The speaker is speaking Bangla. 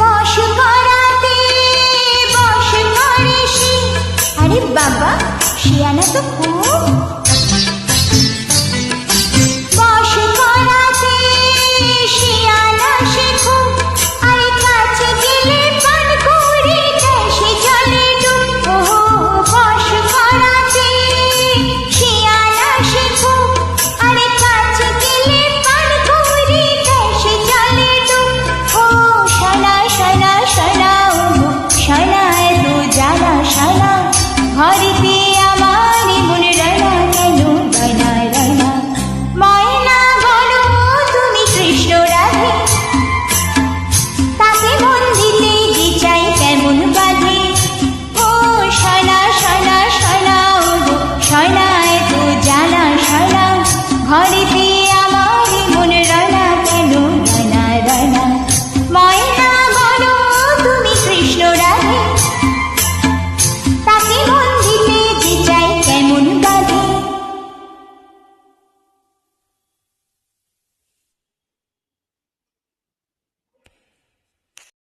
বস করাতে বস করে সে আরে বাবা শিয়ানা তো খুব